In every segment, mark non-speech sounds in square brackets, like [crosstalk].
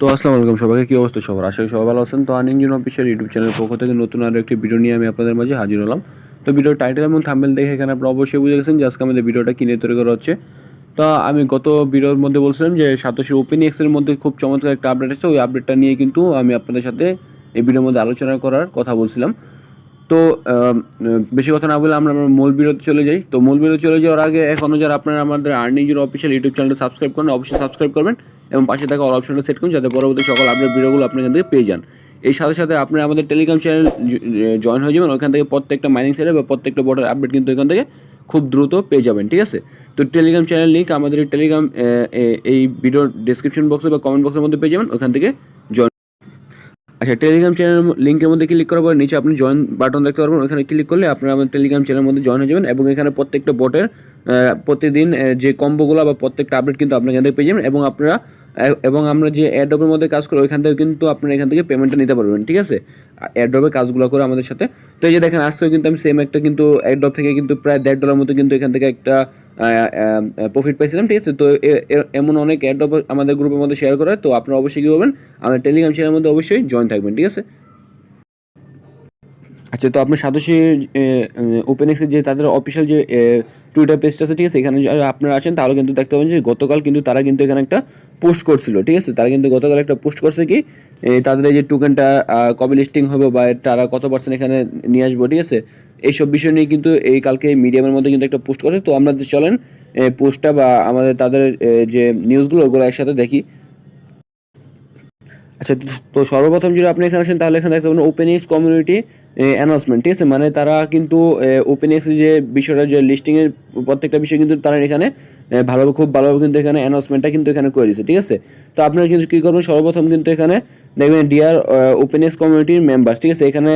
তো আসসালামু আলাইকুম সবাইকে, কী অবস্থা সবার? আশা করি সবাই ভালো আছেন। তো আর্ন ইঞ্জিন অফিসিয়াল ইউটিউব চ্যানেলের পক্ষ থেকে নতুন আরও একটি ভিডিও নিয়ে আমি আপনাদের মাঝে হাজির হলাম। তো ভিডিওর টাইটেল এবং থাম্বেল দেখে এখানে আপনারা অবশ্যই বুঝে গেছেন যে আজকে আমাদের ভিডিওটা কিনে তৈরি করা হচ্ছে। তো আমি গত ভিডিওর মধ্যে বলছিলাম যে সাতোশি ওপেন এক্সের মধ্যে খুব চমৎকার একটা আপডেট আছে। ওই আপডেটটা নিয়ে কিন্তু আমি আপনাদের সাথে এই ভিডিওর মধ্যে আলোচনা করার কথা বলছিলাম। তো বেশি কথা না বলে আমরা আমার মূল বিরতি চলে যাই। তো মূল বিরতি চলে যাওয়ার আগে এখনও যারা আপনারা আমাদের আর্নিং অফিসিয়াল ইউটিউব চ্যানেলটা সাবস্ক্রাইব করেন অবশ্যই সাবস্ক্রাইব করবেন। এবং পাশে থাকা অল অপশনটা সেট করুন যাতে পরবর্তী সকল আপডেট ভিডিওগুলো আপনি এখান থেকে পেয়ে যান। এর সাথে সাথে আপনি আমাদের টেলিগ্রাম চ্যানেল জয়েন হয়ে যাবেন। ওখান থেকে প্রত্যেকটা মাইনিং সাইডে বা প্রত্যেকটা বোর্ডের আপডেট কিন্তু এখান থেকে খুব দ্রুত পেয়ে যাবেন, ঠিক আছে? তো টেলিগ্রাম চ্যানেল লিঙ্ক আমাদের টেলিগ্রাম এই ভিডিওর ডিসক্রিপশন বক্সে বা কমেন্ট বক্সের মধ্যে পেয়ে যাবেন। ওখান থেকে আচ্ছা টেলিগ্রাম চ্যানেল লিঙ্কের মধ্যে ক্লিক করার পর নিচে আপনি জয়েন বাটন দেখতে পারবেন। ওখানে ক্লিক করলে আপনারা আমাদের টেলিগ্রাম চ্যানেলের মধ্যে জয়েন হয়ে যাবেন এবং এখানে প্রত্যেকটা বটের প্রতিদিন যে কম্বোগুলো বা প্রত্যেকটা আপডেট কিন্তু আপনার এখান থেকে পেয়ে যাবেন এবং আপনারা এবং আমরা যে অ্যাড্রপের মধ্যে কাজ করি, ওইখান থেকে কিন্তু আপনারা এখান থেকে পেমেন্টটা নিতে পারবেন, ঠিক আছে? অ্যাড্রপের কাজগুলো করে আমাদের সাথে। তো এই যে দেখেন, আজকেও কিন্তু আমি সেম একটা কিন্তু অ্যাড্রপ থেকে কিন্তু প্রায় দেড় ডলার মতো কিন্তু এখান থেকে একটা প্রফিট পাইছিলাম, ঠিক আছে? তো এমন অনেক অ্যাড আমাদের গ্রুপের মধ্যে শেয়ার করা তো আপনারা অবশ্যই কী করবেন? আমাদের টেলিগ্রাম চ্যানেলের মধ্যে অবশ্যই জয়েন থাকবেন, ঠিক আছে? আচ্ছা তো আপনি সাতোশি ওপেন এক্সের যে তাদের অফিসিয়াল যে টুইটার পেজটা আছে, ঠিক আছে? এখানে যারা আপনারা আছেন তাহলে কিন্তু দেখতে পাবেন যে গতকাল কিন্তু তারা কিন্তু এখানে একটা পোস্ট করছিল, ঠিক আছে? তারা কিন্তু গতকাল একটা পোস্ট করছে কি তাদের এই যে টোকেনটা কবে লিস্টিং হবে বা তারা কত পার্সেন্ট এখানে নিয়ে আসব, ঠিক আছে? এইসব বিষয় নিয়ে কিন্তু এই কালকে মিডিয়ামের মধ্যে কিন্তু একটা পোস্ট করছে। তো আমরা চলেন পোস্টটা বা আমাদের তাদের যে নিউজগুলো ওগুলো একসাথে দেখি। আচ্ছা তো- সর্বপ্রথম যদি আপনি এখানে আসেন, তাহলে এখানে দেখতে পাবেন ওপেন এক্স কমিউনিটি অ্যানাউন্সমেন্ট ঠিক আছে? মানে তারা কিন্তু ওপেন এক্স যে বিষয়টা, যে লিস্টিংয়ের প্রত্যেকটা বিষয় কিন্তু তারা এখানে ভালোভাবে, খুব ভালোভাবে কিন্তু এখানে অ্যানাউন্সমেন্টটা কিন্তু এখানে করে দিচ্ছে ঠিক আছে? তো আপনারা কিন্তু কী করবেন? সর্বপ্রথম কিন্তু এখানে দেখবেন ডিয়ার ওপেন এক্স কমিউনিটির মেম্বার্স ঠিক আছে? এখানে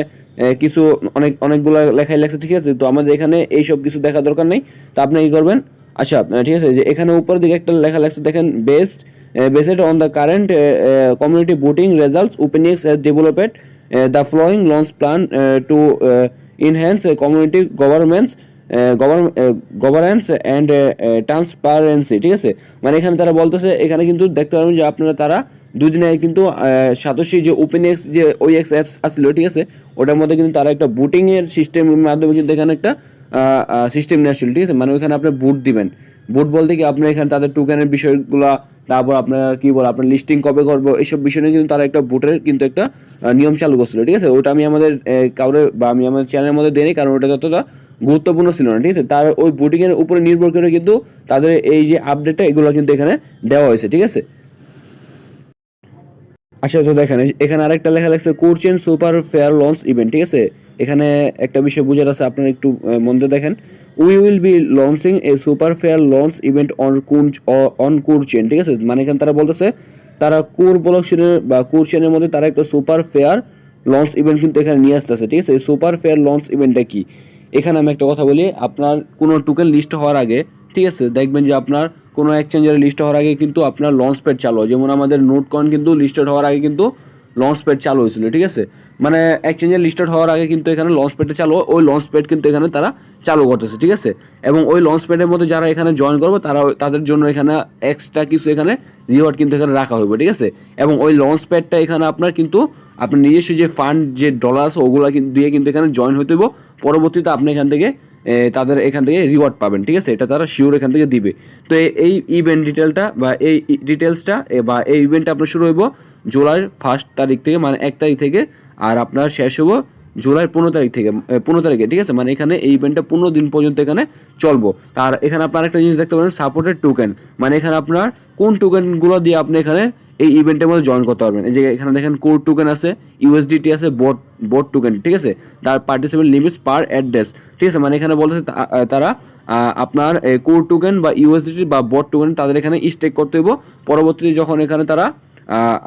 কিছু অনেক, অনেকগুলো লেখাই লাগছে, ঠিক আছে? তো আমাদের এখানে এইসব কিছু দেখা দরকার নেই। তো আপনি কী করবেন? আচ্ছা ঠিক আছে? যে এখানে উপরের দিকে একটা লেখা লাগছে, দেখেন best based on the current uh, uh, community voting results, OpenX has developed uh, the following launch plan uh, to uh, enhance uh, community. Uh, uh, governance and uh, uh, ঠিক আছে মানে এখানে তারা বলতেছে এখানে কিন্তু দেখতে পারবেন যে আপনারা তারা দুদিন আগে কিন্তু সাতোশি যে ওপেন এক্স যে ওই এক্স অ্যাপস আসছিল ঠিক আছে ওটার মধ্যে কিন্তু তারা একটা বুটিং সিস্টেমের মাধ্যমে কিন্তু এখানে একটা সিস্টেম নিয়ে আসছিল ঠিক আছে মানে ওইখানে আপনি বুট দিবেন বুট বলতে কি আপনার এখানে তাদের টোকেনের বিষয়গুলো তারপর আপনার কি বল, আপনার লিস্টিং কবে করব এইসব বিষয় নিয়ে কিন্তু তারা একটা ভোটের কিন্তু একটা নিয়ম চালু করছিল, ঠিক আছে? ওটা আমি আমাদের কাউরে বা আমি আমাদের চ্যানেলের মধ্যে দেয়নি কারণ ওটা ততটা গুরুত্বপূর্ণ ছিল না, ঠিক আছে? তার ওই বুটিংয়ের উপরে নির্ভর করে কিন্তু তাদের এই যে আপডেটটা এগুলো কিন্তু এখানে দেওয়া হয়েছে, ঠিক আছে? আচ্ছা তো দেখেন এখানে আরেকটা লেখা লাগছে core chain super fair launch event ঠিক আছে? এখানে একটা বিষয় বুঝার আছে, আপনারা একটু মন দিয়ে দেখেন। We will be launching a super fair launch event on কুন অন কোরচেন ঠিক আছে? মানে এখানে তারা বলতেছে, তারা কোর ব্লকচেনের বা কোরচেনের মধ্যে তারা একটা সুপার ফেয়ার লঞ্চ ইভেন্ট কিন্তু এখানে নিয়ে আসতেছে, ঠিক আছে? সুপার ফেয়ার লঞ্চ ইভেন্টটা কি? এখানে আমি একটা কথা বলি, আপনার কোনো টোকেন লিস্ট হওয়ার আগে ঠিক আছে, দেখবেন যে আপনার কোনো এক্সচেঞ্জের লিস্ট হওয়ার আগে কিন্তু আপনার লঞ্চ প্যাড চালু হয়। যেমন আমাদের নোট কয়েন কিন্তু লিস্টেড হওয়ার আগে কিন্তু লঞ্চ প্যাড চালু হয়েছিল, ঠিক আছে? মানে এক্সচেঞ্জের লিস্টেড হওয়ার আগে কিন্তু এখানে লঞ্চ প্যাডটা চালু ওই লঞ্চ প্যাড কিন্তু এখানে তারা চালু করতেছে, ঠিক আছে? এবং ওই লঞ্চ প্যাডের মধ্যে যারা এখানে জয়েন করবে, তারা তাদের জন্য এখানে এক্সট্রা কিছু এখানে রিওয়ার্ড কিন্তু এখানে রাখা হবে ঠিক আছে? এবং ওই লঞ্চ প্যাডটা এখানে আপনার কিন্তু আপনার নিজস্ব যে ফান্ড যে ডলার আছে, ওগুলো দিয়ে কিন্তু এখানে জয়েন হতে পরবর্তীতে আপনি এখান থেকে তাদের এখান থেকে রিওয়ার্ড পাবেন, ঠিক আছে? এটা তারা শিওর এখান থেকে দিবে। তো এই ইভেন্ট ডিটেলটা বা এই ডিটেলসটা বা এই ইভেন্টটা আপনার শুরু হইব জুলাই ফার্স্ট তারিখ থেকে মানে এক তারিখ থেকে, আর আপনার শেষ হব জুলাই পনেরো তারিখ থেকে পনেরো তারিখে, ঠিক আছে? মানে এখানে এই ইভেন্টটা পনেরো দিন পর্যন্ত এখানে চলবো। আর এখানে আপনার একটা জিনিস দেখতে পারেন সাপোর্টেড টোকেন মানে এখানে আপনার কোন টোকেনগুলো দিয়ে আপনি এখানে এই ইভেন্টের মধ্যে জয়েন করতে পারবেন। এই যে এখানে দেখেন কোর টোকেন আছে ইউএসডিটি আছে বট বট টোকেন ঠিক আছে? তার পার্টিসিপেন্ট লিমিটস পার অ্যাড্রেস ঠিক আছে? মানে এখানে বলতেছে তারা আপনার কোর টোকেন বা ইউএসডিটি বা বট টোকেন তাদের এখানে স্টেক করতে হইব। পরবর্তীতে যখন এখানে তারা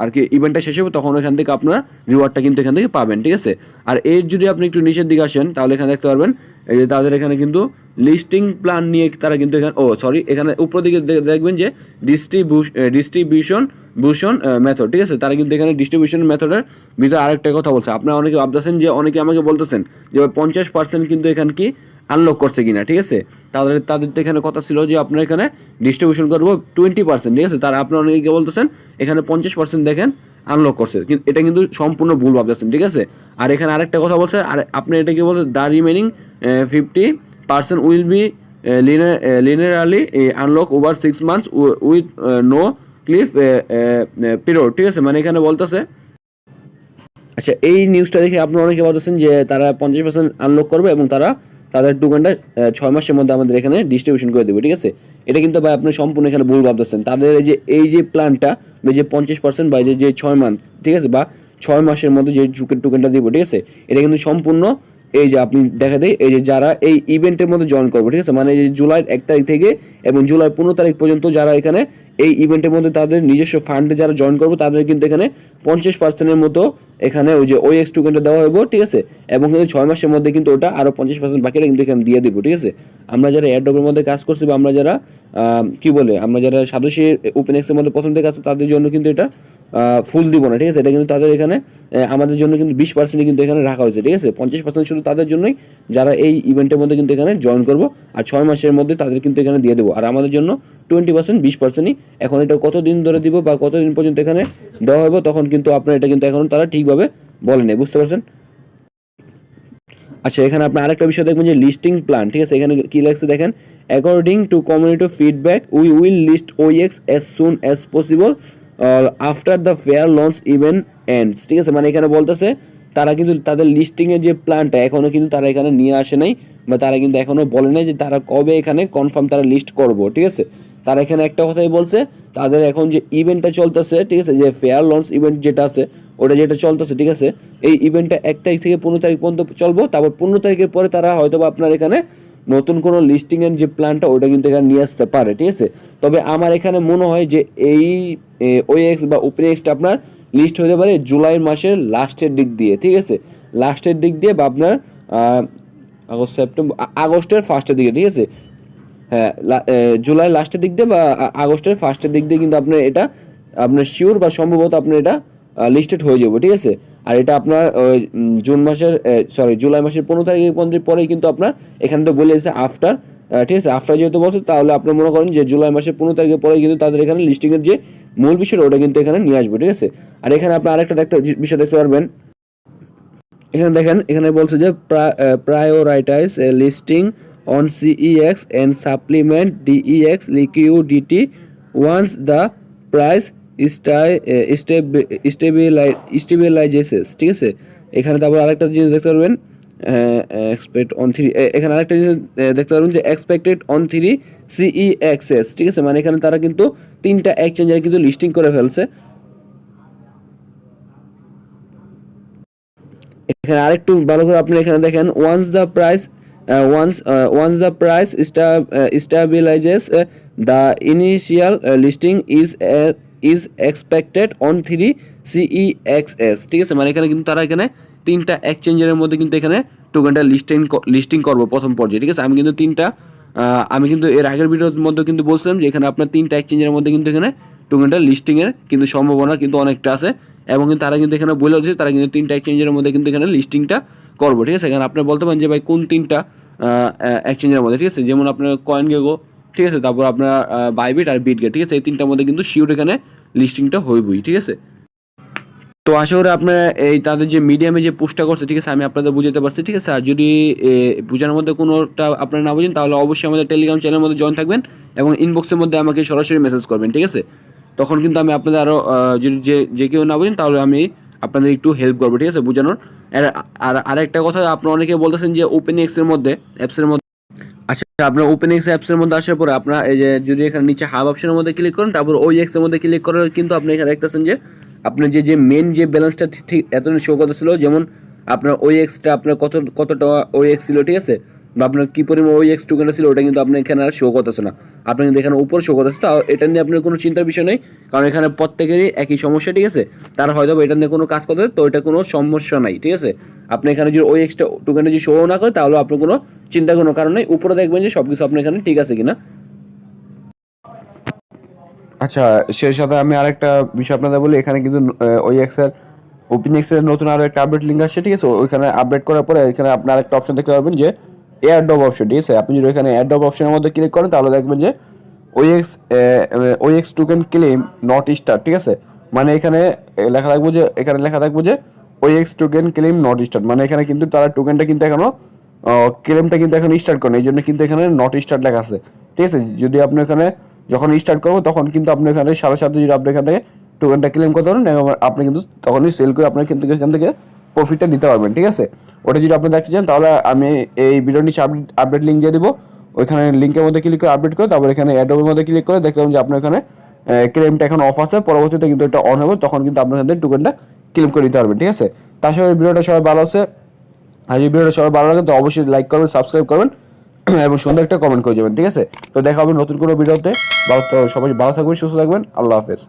আর কি ইভেন্টটা শেষ হবে, তখন এখান থেকে আপনার রিওয়ার্ডটা কিন্তু এখান থেকে পাবেন, ঠিক আছে? আর এর যদি আপনি একটু নিচের দিকে আসেন, তাহলে এখানে দেখতে পারবেন, এই যে তাদের এখানে কিন্তু লিস্টিং প্ল্যান নিয়ে তারা কিন্তু এখানে, ও সরি এখানে উপর দিকে দেখবেন যে ডিস্ট্রিবিউশন বুশন মেথড ঠিক আছে? তারা কিন্তু এখানে ডিস্ট্রিবিউশন মেথডের ভিতরে আরেকটা কথা বলছে। আপনারা অনেকে ভাবতেছেন যে, অনেকে আমাকে বলতেছেন যে, পঞ্চাশ পার্সেন্ট কিন্তু এখানে কি আনলক করছে কিনা, ঠিক আছে? তাদের তাদের তো এখানে কথা ছিল যে আপনার এখানে ডিস্ট্রিবিউশন করব টোয়েন্টি পার্সেন্ট ঠিক আছে? তার আপনার অনেকে বলতেছেন, এখানে পঞ্চাশ পার্সেন্ট দেখেন আনলক করছে। কিন্তু এটা কিন্তু সম্পূর্ণ ভুল ভাবতেছেন, ঠিক আছে? আর এখানে আরেকটা কথা বলছে, আর আপনি এটা কি বলছেন the remaining fifty percent will be linearly unlock over six months with no cliff period ঠিক আছে? মানে এখানে বলতেছে আচ্ছা এই নিউজটা দেখে আপনারা অনেকে বলতেছেন যে তারা পঞ্চাশ পার্সেন্ট আনলক করবে এবং তারা তাদের দোকানটা ছয় মাসের মধ্যে আমাদের এখানে ডিস্ট্রিবিউশন করে দেবে, ঠিক আছে? এটা কিন্তু ভাই আপনি সম্পূর্ণ এখানে ভুল ভাবতেছেন। তাদের এই যে এই যে প্ল্যানটা যে পঞ্চাশ পার্সেন্ট বা যে ছয় মান্থ ঠিক আছে? বা ছয় মাসের মধ্যে যে টুকেন টোকেনটা দিব, ঠিক আছে? এটা কিন্তু সম্পূর্ণ এই যে আপনি দেখা দেয় এই যে যারা এই ইভেন্টের মধ্যে জয়েন করব, ঠিক আছে? মানে যে জুলাই এক তারিখ থেকে এবং জুলাই পনেরো তারিখ পর্যন্ত যারা এখানে এই ইভেন্টের মধ্যে তাদের নিজস্ব ফান্ডে যারা জয়েন করব, তাদের কিন্তু এখানে পঞ্চাশ পার্সেন্টের মতো এখানে ওই যে ওই এক্স টোকেনটা দেওয়া হইব, ঠিক আছে? এবং কিন্তু ছয় মাসের মধ্যে কিন্তু ওটা আরও পঞ্চাশ পার্সেন্ট বাকিটা কিন্তু এখানে দিয়ে দিব, ঠিক আছে? আমরা যারা এয়ারড্রপের মধ্যে কাজ করছি বা আমরা যারা কি বলে, আমরা যারা সাদস্যী ওপেন এক্সের মধ্যে প্রথম থেকে আছে, তাদের জন্য কিন্তু এটা ফুল দিব না, ঠিক আছে? এটা কিন্তু তাদের এখানে আমাদের জন্য কিন্তু বিশ পার্সেন্ট কিন্তু এখানে রাখা হয়েছে, ঠিক আছে? পঞ্চাশ পার্সেন্ট শুধু তাদের জন্যই যারা এই ইভেন্টের মধ্যে কিন্তু এখানে জয়েন করব, আর ছয় মাসের মধ্যে তাদের কিন্তু এখানে দিয়ে দেবো। আর আমাদের জন্য টোয়েন্টি পার্সেন্ট বিশ পার্সেন্টই এখন এটা কতদিন ধরে দিব বা কতদিন পর্যন্ত এখানে দেওয়া হবে তখন কিন্তু আপনার এটা কিন্তু এখন তারা ঠিকভাবে বলে নেই, বুঝতে পারছেন? আচ্ছা এখানে আপনি আরেকটা বিষয় দেখবেন যে লিস্টিং প্ল্যান ঠিক আছে? এখানে কি লাগছে দেখেন? According to community feedback we will list OEX as soon as possible after the fair launch event ends ঠিক আছে? মানে এখানে বলতেছে, তারা কিন্তু তাদের লিস্টিংয়ের যে প্ল্যানটা এখনও কিন্তু তারা এখানে নিয়ে আসে নাই, বা তারা কিন্তু এখনও বলে নাই যে তারা কবে এখানে কনফার্ম তারা লিস্ট করব, ঠিক আছে? তারা এখানে একটা কথাই বলছে, তাদের এখন যে ইভেন্টটা চলতেছে, ঠিক আছে? যে ফেয়ার লঞ্চ ইভেন্ট যেটা আছে, ওটা যেটা চলতেছে, ঠিক আছে? এই ইভেন্টটা এক তারিখ থেকে পনেরো তারিখ পর্যন্ত চলবো, তারপর পনেরো তারিখের পরে তারা হয়তো বা আপনার এখানে নতুন কোনো লিস্টিংয়ের যে প্ল্যানটা ওটা কিন্তু এখানে নিয়ে আসতে পারে, ঠিক আছে? তবে আমার এখানে মনে হয় যে এই ওই এক্স বা ওপেন এক্সটা আপনার লিস্ট হতে পারে জুলাই মাসের লাস্টের দিক দিয়ে, ঠিক আছে? লাস্টের দিক দিয়ে বা আপনার আগস্ট, সেপ্টেম্বর আগস্টের ফার্স্টের দিকে, ঠিক আছে? হ্যাঁ জুলাই লাস্টের দিক দিয়ে বা আগস্টের ফার্স্টের দিক দিয়ে কিন্তু আপনার এটা, আপনার শিওর বা সম্ভবত আপনার এটা লিস্টেড হয়ে যাবে, ঠিক আছে? আর এটা আপনার জুন মাসের সরি জুলাই মাসের পনেরো তারিখের পর্যন্ত পরেই কিন্তু আপনার এখানে তো বলে এসেছে আফটার ঠিক আছে, আফটার যেহেতু বলছে, তাহলে আপনি মনে করেন যে জুলাই মাসের পনেরো তারিখের পরে কিন্তু তাদের এখানে লিস্টিংয়ের যে মূল বিষয়টা ওটা কিন্তু এখানে নিয়ে আসবে, ঠিক আছে? আর এখানে আপনি আরেকটা দেখতে বিষয় দেখতে পারবেন। এখানে দেখেন, এখানে বলছে যে prioritize listing on CEX and supplement DEX liquidity once the price stabilizes, ঠিক আছে? এখানে তারপর আরেকটা জিনিস দেখতে পারবেন এক্সপেক্ট অন থ্রি এখানে আরেকটা জিনিস দেখতে পারবেন যে এক্সপেক্টেড অন থ্রি সিইএক্সএস ঠিক আছে? মানে এখানে তারা কিন্তু তিনটা এক্সচেঞ্জার কিন্তু লিস্টিং করে ফেলছে। এখানে আরেকটু ভালো করে আপনি এখানে দেখেন once the price once once the price stabilizes the initial listing is is expected on three CEXs ঠিক আছে? মানে এখানে কিন্তু তারা এখানে তিনটা এক্সচেঞ্জের মধ্যে কিন্তু এখানে টোকেনটা লিস্টিং লিস্টিং করব প্রথম পর্যায়ে, ঠিক আছে? আমি কিন্তু তিনটা আমি কিন্তু এর আগের ভিডিওর মধ্যে কিন্তু বলছিলাম যে এখানে আপনার তিনটা এক্সচেঞ্জের মধ্যে কিন্তু এখানে টোকেনটা লিস্টিংয়ের কিন্তু সম্ভাবনা কিন্তু অনেকটা আছে এবং কিন্তু তারা কিন্তু এখানে বলে হচ্ছে তারা কিন্তু তিনটা এক্সচেঞ্জের মধ্যে কিন্তু এখানে লিস্টিংটা করব, ঠিক আছে? এখানে আপনি বলতে পারেন যে ভাই কোন তিনটা এক্সচেঞ্জের মধ্যে, ঠিক আছে? যেমন আপনার কয়েন গেগো ঠিক আছে? তারপর আপনার বাইবিট আর বিটগে ঠিক আছে? এই তিনটার মধ্যে কিন্তু শিওর এখানে লিস্টিংটা হইবই, ঠিক আছে? তো আশা করি আপনার এই তাদের যে মিডিয়ামে যে পোস্টটা করছে, ঠিক আছে? আমি আপনাদের বুঝাতে পারছি, ঠিক আছে? আর যদি বোঝানোর মধ্যে কোনোটা আপনারা না বুঝেন, তাহলে অবশ্যই আমাদের টেলিগ্রাম চ্যানেলের মধ্যে জয়েন থাকবেন এবং ইনবক্সের মধ্যে আমাকে সরাসরি মেসেজ করবেন, ঠিক আছে? তখন কিন্তু আমি আপনাদের আরও যদি যে যে কেউ না বুঝেন, তাহলে আমি আপনাদের একটু হেল্প করব, ঠিক আছে, বোঝানোর? আর আরেকটা কথা, আপনারা অনেকে বলতেছেন যে ওপেন এক্সের মধ্যে অ্যাপসের মধ্যে আচ্ছা আপনার ওপেন এক্স অ্যাপসের মধ্যে আসার পরে আপনার এই যে যদি এখানে নিচে হাব অপশনের মধ্যে ক্লিক করেন, তারপর ওই এক্সের মধ্যে ক্লিক করার কিন্তু আপনি এখানে দেখতেছেন যে আপনার যে যে মেন যে ব্যালেন্সটা ঠিক এতদিন শো করতেছিল, যেমন আপনার ওই এক্সটা আপনার কত, কতটা ওই এক্স ছিল, ঠিক আছে? বা আপনার কী পরিমাণ ওই এক্স টোকেনটা ছিল, ওটা কিন্তু আপনার এখানে আর শো করতেছে না। আপনি কিন্তু এখানে উপর শো করতেছে তাও এটা নিয়ে আপনার কোনো চিন্তার বিষয় নেই। কারণ এখানে প্রত্যেকেরই একই সমস্যা, ঠিক আছে? তারা হয়তো এটা নিয়ে কোনো কাজ করতে, তো এটা কোনো সমস্যা নাই, ঠিক আছে? আপনি এখানে যদি ওই এক্সটা টোকেনটা যদি শো না করে তাহলে আপনার কোনো চিন্তা কোনো কারণ নেই। উপরে দেখবেন যে সব কিছু আপনার এখানে ঠিক আছে কিনা। আচ্ছা সেই সাথে আমি আরেকটা বিষয় আপনাদের বলি। এখানে কিন্তু ওই এক্সের ওপেন এক্সের নতুন আরও একটা আপডেট লিঙ্ক আসছে, ঠিক আছে? ওইখানে আপডেট করার পরে এখানে আপনার একটা অপশন দেখতে পাবেন যে এয়ার ড্রপ অপশন ঠিক আছে? আপনি যদি এখানে এয়ার ড্রপ অপশনের মধ্যে ক্লিক করেন, তাহলে দেখবেন যে OEX OEX token claim not start ঠিক আছে? মানে এখানে লেখা থাকবে যে, এখানে লেখা থাকবে যে OEX token claim not start মানে এখানে কিন্তু তারা টোকেনটা কিন্তু এখনও ক্লেমটা কিন্তু এখন স্টার্ট করেন, এই জন্য কিন্তু এখানে নট স্টার্ট লেখা আছে, ঠিক আছে? যদি আপনি এখানে যখন স্টার্ট করব, তখন কিন্তু আপনি এখানে সাড়ে সাথে যদি আপনি এখান থেকে টোকেনটা ক্লেম করতে পারেন আপনি কিন্তু তখনই সেল করে আপনার কিন্তু এখান থেকে প্রফিটটা নিতে পারবেন, ঠিক আছে? ওটা যদি আপনি দেখতে চান, তাহলে আমি এই ভিডিও নিচে আপডেট আপডেট লিঙ্ক দিয়ে দিব। ওইখানে লিঙ্কের মধ্যে ক্লিক করে আপডেট করে, তারপর এখানে অ্যাডোবের মধ্যে ক্লিক করে দেখলাম যে আপনার এখানে ক্লেমটা এখন অফ আছে, পরবর্তীতে কিন্তু এটা অন হবে, তখন কিন্তু আপনার থেকে টোকেনটা ক্লেম করে দিতে পারবেন, ঠিক আছে? তার সঙ্গে ভিডিওটা সবাই ভালো আছে। আর এই ভিডিওটা সবাই ভালো লাগে, তো অবশ্যই লাইক করবেন সাবস্ক্রাইব করবেন, [clears throat] এবং সুন্দর একটা কমেন্ট করে যাবেন, ঠিক আছে? তো দেখা হবে নতুন কোনো ভিডিওতে ভালো সবাই ভালো থাকবেন, সুস্থ থাকবেন, আল্লাহ হাফেজ।